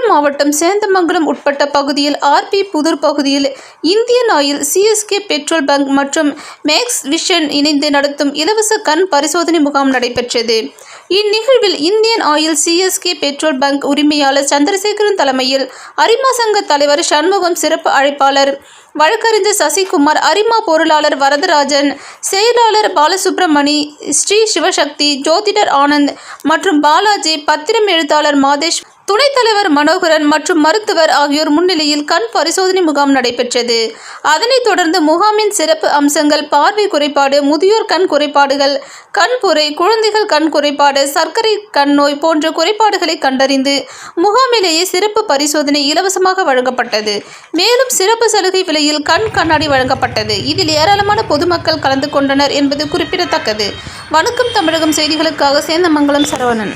நாமக்கல் மாவட்டம் சேந்தமங்கலம் உட்பட்ட பகுதியில் ஆர்பி புதூர் பகுதியில் Indian Oil CSK petrol bunk மற்றும் மேக்ஸ் விஷன் இணைந்து நடத்தும் இலவச கண் பரிசோதனை முகாம் நடைபெற்றது. இந்நிகழ்வில் Indian Oil CSK petrol bunk உரிமையாளர் சந்திரசேகரன் தலைமையில் அரிமா சங்க தலைவர் சண்முகம் சிறப்பு அழைப்பாளர் வழக்கறிஞர் சசிகுமார் அரிமா பொருளாளர் வரதராஜன் செயலாளர் பாலசுப்ரமணி ஸ்ரீ சிவசக்தி ஜோதிடர் ஆனந்த் மற்றும் பாலாஜி பத்திரம் எழுத்தாளர் மாதேஷ் துணைத் தலைவர் மனோகரன் மற்றும் மருத்துவர் ஆகியோர் முன்னிலையில் கண் பரிசோதனை முகாம் நடைபெற்றது. அதனைத் தொடர்ந்து முகாமின் சிறப்பு அம்சங்கள் பார்வை குறைபாடு முதியோர் கண் குறைபாடுகள் கண்புரை குழந்தைகள் கண் குறைபாடு சர்க்கரை கண் நோய் போன்ற குறைபாடுகளை கண்டறிந்து முகாமிலேயே சிறப்பு பரிசோதனை இலவசமாக வழங்கப்பட்டது. மேலும் சிறப்பு சலுகை விலையில் கண் கண்ணாடி வழங்கப்பட்டது. இதில் ஏராளமான பொதுமக்கள் கலந்து கொண்டனர் என்பது குறிப்பிடத்தக்கது. வணக்கம் தமிழகம் செய்திகளுக்காக சேந்தமங்கலம் சரவணன்.